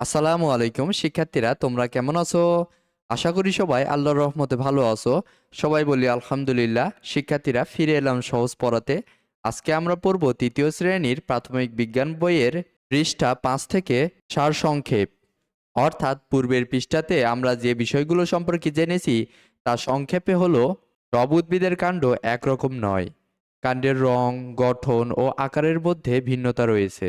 আসসালামু আলাইকুম, শিক্ষার্থীরা, তোমরা কেমন আছো? আশা করি সবাই আল্লাহর রহমতে ভালো আছো। সবাই বলি আলহামদুলিল্লাহ। শিক্ষার্থীরা, ফিরে এলাম সহজ পড়াতে। আজকে আমরা পড়ব তৃতীয় শ্রেণির প্রাথমিক বিজ্ঞান বইয়ের পৃষ্ঠা পাঁচ থেকে সার সংক্ষেপ। অর্থাৎ, পূর্বের পৃষ্ঠাতে আমরা যে বিষয়গুলো সম্পর্কে জেনেছি তা সংক্ষেপে হলো সব উদ্ভিদের কাণ্ড একরকম নয়। কাণ্ডের রং, গঠন ও আকারের মধ্যে ভিন্নতা রয়েছে।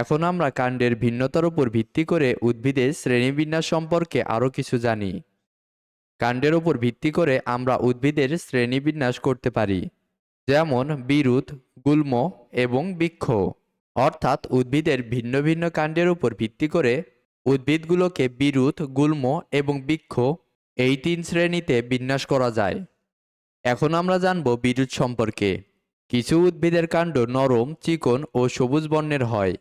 এখন আমরা কাণ্ডের ভিন্নতার উপর ভিত্তি করে উদ্ভিদের শ্রেণীবিন্যাস সম্পর্কে আরও কিছু জানি। কাণ্ডের উপর ভিত্তি করে আমরা উদ্ভিদের শ্রেণীবিন্যাস করতে পারি, যেমন বিরুৎ গুল্ম এবং বৃক্ষ। অর্থাৎ উদ্ভিদের ভিন্ন ভিন্ন কাণ্ডের উপর ভিত্তি করে উদ্ভিদগুলোকে বিরুৎ গুল্ম এবং বৃক্ষ এই তিন শ্রেণীতে বিন্যাস করা যায়। এখন আমরা জানব বিরুৎ সম্পর্কে। কিছু উদ্ভিদের কাণ্ড নরম, চিকন ও সবুজ বর্ণের হয়।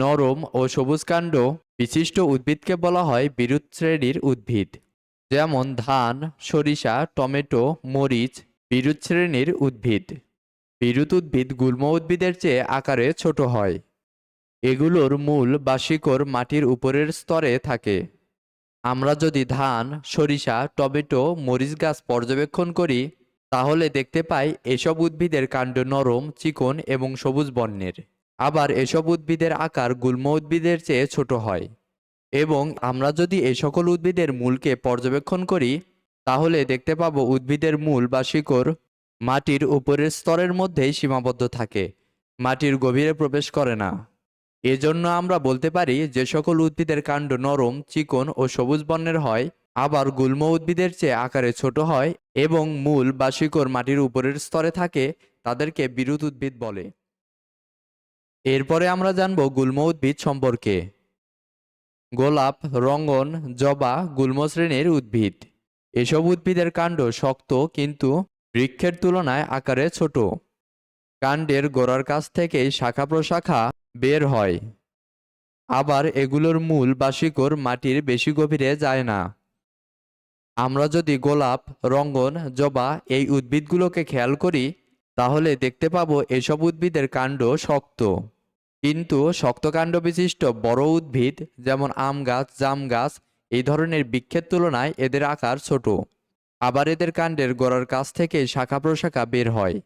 নরম ও সবুজ কাণ্ড বিশিষ্ট উদ্ভিদকে বলা হয় বিরুৎ শ্রেণির উদ্ভিদ। যেমন ধান, সরিষা, টমেটো, মরিচ বিরুৎ শ্রেণির উদ্ভিদ। বিরুৎ উদ্ভিদ গুল্ম উদ্ভিদের চেয়ে আকারে ছোট হয়। এগুলোর মূল বা শিকড় মাটির উপরের স্তরে থাকে। আমরা যদি ধান, সরিষা, টমেটো, মরিচ গাছ পর্যবেক্ষণ করি, তাহলে দেখতে পাই এসব উদ্ভিদের কাণ্ড নরম, চিকন এবং সবুজ বর্ণের। আবার এসব উদ্ভিদের আকার গুল্ম উদ্ভিদের চেয়ে ছোট হয়। এবং আমরা যদি এ সকল উদ্ভিদের মূলকে পর্যবেক্ষণ করি, তাহলে দেখতে পাবো উদ্ভিদের মূল বা শিকড় মাটির উপরের স্তরের মধ্যেই সীমাবদ্ধ থাকে, মাটির গভীরে প্রবেশ করে না। এজন্য আমরা বলতে পারি যে সকল উদ্ভিদের কাণ্ড নরম, চিকন ও সবুজ বর্ণের হয়, আবার গুল্ম উদ্ভিদের চেয়ে আকারে ছোট হয় এবং মূল বা শিকড় মাটির উপরের স্তরে থাকে, তাদেরকে বিরুৎ উদ্ভিদ বলে। এরপরে আমরা জানব গুল্ম উদ্ভিদ সম্পর্কে। গোলাপ, রঙ্গন, জবা, গুল্ম শ্রেণির উদ্ভিদ। এসব উদ্ভিদের কাণ্ড শক্ত কিন্তু বৃক্ষের তুলনায় আকারে ছোট। কাণ্ডের গোড়ার কাছ থেকেই শাখা প্রশাখা বের হয়। আবার এগুলোর মূল বা শিকড় মাটির বেশি গভীরে যায় না। আমরা যদি গোলাপ, রঙ্গন, জবা এই উদ্ভিদগুলোকে খেয়াল করি তাহলে দেখতে পাবো এসব উদ্ভিদের কাণ্ড শক্ত। কিন্তু শক্তকাণ্ড বিশিষ্ট বড় উদ্ভিদ, যেমন আম গাছ, জাম গাছ, এই ধরনের বৃক্ষের তুলনায় এদের আকার ছোট। আবার এদের কাণ্ডের গোড়ার কাছ থেকে শাখা প্রশাখা বের হয়।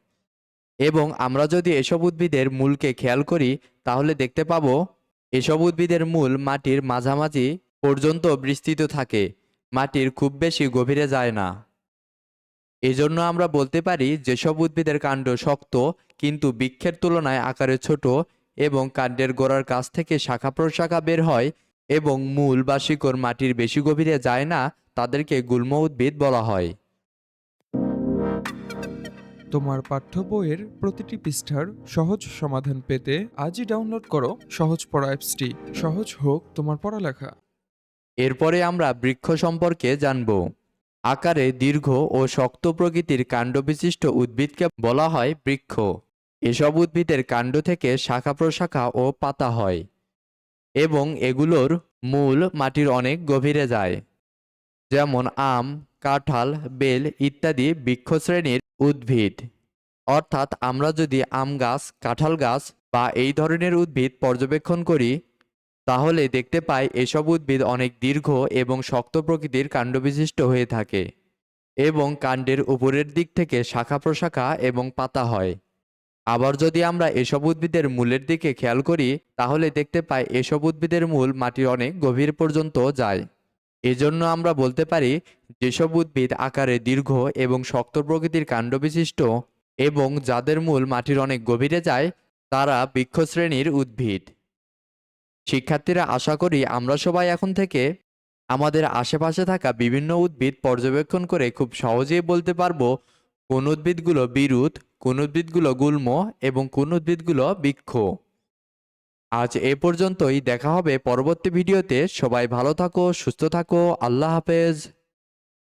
এবং আমরা যদি এসব উদ্ভিদের মূলকে খেয়াল করি, তাহলে দেখতে পাবো এসব উদ্ভিদের মূল মাটির মাঝামাঝি পর্যন্ত বিস্তৃত থাকে। মাটির খুব বেশি গভীরে যায় না। এজন্য আমরা বলতে পারি যেসব উদ্ভিদের কাণ্ড শক্ত কিন্তু বৃক্ষের তুলনায় আকারে ছোট এবং কাণ্ডের গোড়ার কাছ থেকে শাখা প্রশাখা বের হয় এবং মূল বা শিকড় মাটির বেশি গভীরে যায় না তাদেরকে গুল্ম উদ্ভিদ বলা হয়। তোমার পাঠ্য বইয়ের প্রতিটি পৃষ্ঠার সহজ সমাধান পেতে আজই ডাউনলোড করো সহজ পড়া অ্যাপসটি। সহজ হোক তোমার পড়ালেখা। এরপরে আমরা বৃক্ষ সম্পর্কে জানব। আকারে দীর্ঘ ও শক্ত প্রকৃতির কাণ্ডবিশিষ্ট উদ্ভিদকে বলা হয় বৃক্ষ। এসব উদ্ভিদের কাণ্ড থেকে শাখা প্রশাখা ও পাতা হয় এবং এগুলোর মূল মাটির অনেক গভীরে যায়। যেমন আম, কাঁঠাল, বেল ইত্যাদি বৃক্ষ শ্রেণির উদ্ভিদ। অর্থাৎ আমরা যদি আম গাছ, কাঁঠাল গাছ বা এই ধরনের উদ্ভিদ পর্যবেক্ষণ করি তাহলে দেখতে পাই এসব উদ্ভিদ অনেক দীর্ঘ এবং শক্ত প্রকৃতির কাণ্ডবিশিষ্ট হয়ে থাকে এবং কাণ্ডের উপরের দিক থেকে শাখা প্রশাখা এবং পাতা হয়। আবার যদি আমরা এসব উদ্ভিদের মূলের দিকে খেয়াল করি, তাহলে দেখতে পাই এসব উদ্ভিদের মূল মাটির অনেক গভীর পর্যন্ত যায়। এজন্য আমরা বলতে পারি, যেসব উদ্ভিদ আকারে দীর্ঘ এবং শক্ত প্রকৃতির কাণ্ডবিশিষ্ট এবং যাদের মূল মাটির অনেক গভীরে যায়, তারা বৃক্ষ শ্রেণির উদ্ভিদ। শিক্ষার্থীরা আশা করি আমরা সবাই এখন থেকে আমাদের আশেপাশে থাকা বিভিন্ন উদ্ভিদ পর্যবেক্ষণ করে খুব সহজেই বলতে পারব কোন উদ্ভিদগুলো বিরুদ্ধ কোন উদ্ভিদগুলো গুল্ম এবং কোন উদ্ভিদগুলো বৃক্ষ। আজ এ পর্যন্তই, দেখা হবে পরবর্তী ভিডিওতে। সবাই ভালো থাকো, সুস্থ থাকো, আল্লাহ হাফেজ।